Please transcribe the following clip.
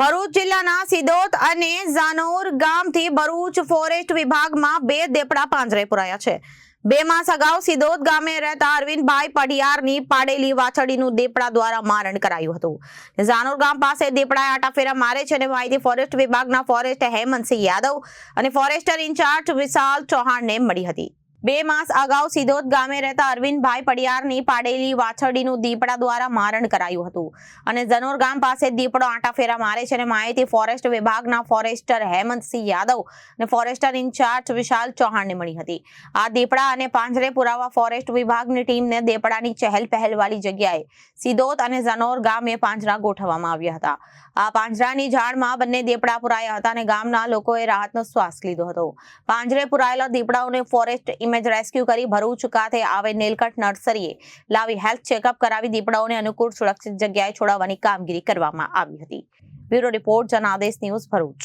ભરૂચ જિલ્લાના સિદોત અને ઝાનોર ગામથી ભરૂચ ફોરેસ્ટ વિભાગમાં બે દેપડા પાંજરે પુરાયા છે. બે માસ અગાઉ સિદોત ગામે રહેતા અરવિંદભાઈ પઢિયારની પાડેલી વાછડીનું દેપડા દ્વારા મારણ કરાયું હતું. જાનોર ગામ પાસે દેપડાએ આટાફેરા મારે છે અને માહિતી ફોરેસ્ટ વિભાગના ફોરેસ્ટ હેમંતસિંહ યાદવ અને ફોરેસ્ટર ઇન્ચાર્જ વિશાલ ચૌહાણને મળી હતી. બે માસ અગાઉ સિદોત ગામે રહેતા અરવિંદભાઈ પડિયારની પાડેલી વાછરડીનું દીપડા દ્વારા મારણ કરાયું હતું. અને જનોર ગામ પાસે દીપડો આંટાફેરા મારે છે અને માહિતી ફોરેસ્ટ વિભાગના ફોરેસ્ટર હેમંતસિંહ યાદવ અને ફોરેસ્ટર ઇન્ચાર્જ વિશાલ ચૌહાણને મળી હતી. આ દીપડા અને પાંજરે પુરાવા ફોરેસ્ટ વિભાગની ટીમને દીપડાની ચહેલ પહેલવાળી જગ્યાએ સિદોત અને જનોર ગામે પાંજરા ગોઠવવામાં આવ્યા હતા. આ પાંજરાની ઝાડમાં બંને દીપડા પુરાયા હતા અને ગામના લોકોએ રાહતનો શ્વાસ લીધો હતો. પાંજરે પુરાયેલા દીપડાઓને ફોરેસ્ટ ઇમેજ રેસ્ક્યુ કરી ભરૂચ ખાતે આવે નીલકંઠ નર્સરીએ લાવી હેલ્થ ચેકઅપ કરાવી દીપડાઓને અનુકૂળ સુરક્ષિત જગ્યાએ છોડાવવાની કામગીરી કરવામાં આવી હતી. Bureau report Janadesh news Bharuch.